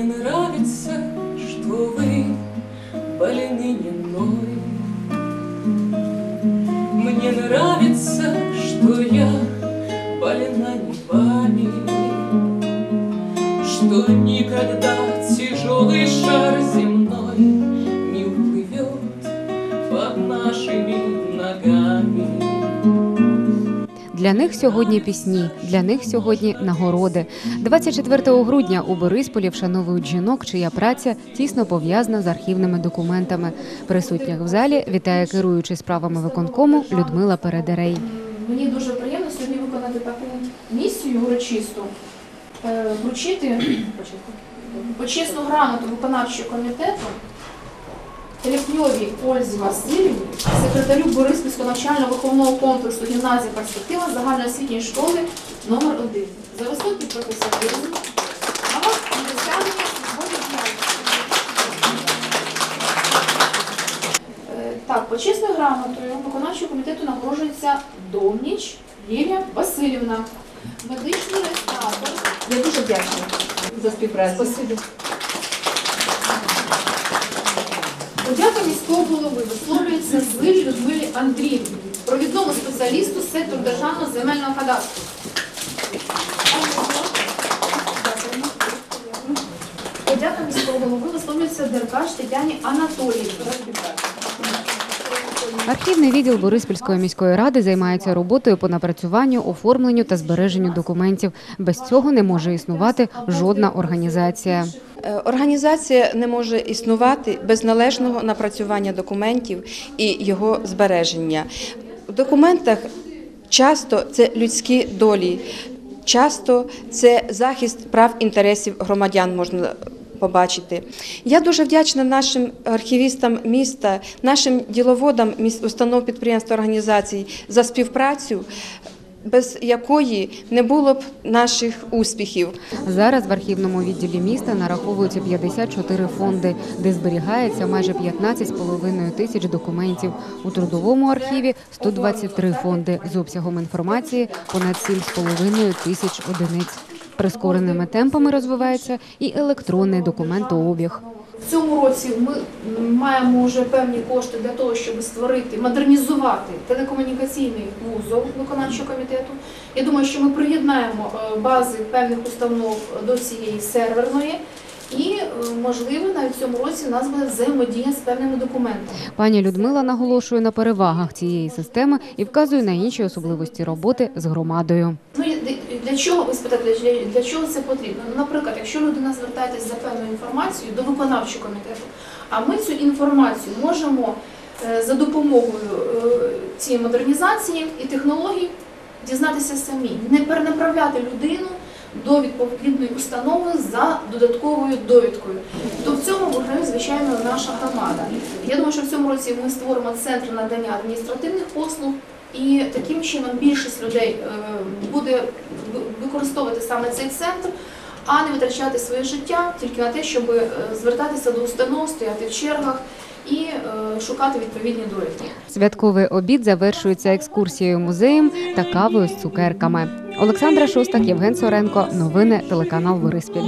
Мне нравится, что вы больны не мной. Мне нравится, что я больна не вами, Что никогда тяжелый шар земной Не уплывет под нашими Для них сьогодні пісні, для них сьогодні нагороди. 24 грудня у Борисполі вшановують жінок, чия праця тісно пов'язана з архівними документами. Присутніх в залі вітає керуючий справами виконкому Людмила Передерей. Мені дуже приємно сьогодні виконати таку місію урочисту, е, вручити почесну грамоту виконавчого комітету Телепньовій Ользі Васильівні, секретарю Бориспільського навчально-виховного комплексу гімназія перспектива загальноосвітньої школи номер 1 за високий професіоналізм, і досягнення Так, почесною грамотою виконавчого комітету нагороджується Домніч Лілія Васильівна, медичний реєстратор. Я дуже вдячна за співпрацю. Подяка міського голови висловлюється звиль Людмилі Андріївні, провідному спеціалісту сектору державного земельного кадастру. Подяка міського голови висловлюється Деркаш Тетяні Анатоліївні. Архівний відділ Бориспільської міської ради займається роботою по напрацюванню, оформленню та збереженню документів. Без цього не може існувати жодна організація. Е, Організація не може існувати без належного напрацювання документів і його збереження. В документах часто це людські долі, часто це захист прав інтересів громадян можна побачити. Я дуже вдячна нашим архівістам міста, нашим діловодам установ підприємств організацій за співпрацю, без якої не було б наших успіхів. Зараз в архівному відділі міста нараховується 54 фонди, де зберігається майже 15,5 тисяч документів. У трудовому архіві 123 фонди з обсягом інформації понад 7,5 тисяч одиниць. Прискореними темпами розвивається і електронний документообіг. В цьому році ми маємо вже певні кошти для того, щоб створити, модернізувати телекомунікаційний вузол виконавчого комітету. Я думаю, що ми приєднаємо е, бази певних установ до цієї серверної. І, е, можливо, навіть в цьому році у нас буде взаємодія з певними документами. Пані Людмила наголошує на перевагах цієї системи і вказує на інші особливості роботи з громадою. Ну, і для- чого ви спитаєте, для, для чого це потрібно? Ну, наприклад, якщо людина звертається за певною інформацією до виконавчого комітету, а ми цю інформацію можемо е, за допомогою е, цієї модернізації і технологій дізнатися самі, не перенаправляти людину до відповідної установи за додатковою довідкою. То в цьому виграє, звичайно, наша громада. Я думаю, що в цьому році ми створимо центр надання адміністративних послуг, і таким чином більшість людей е, буде використовувати саме цей центр, а не витрачати своє життя тільки на те, щоб е, звертатися до установ, стояти в чергах і е, шукати відповідні довідки. Святковий обід завершується екскурсією музеєм та кавою з цукерками. Олександра Шостак, Євген Соренко. Новини телеканал Бориспіль.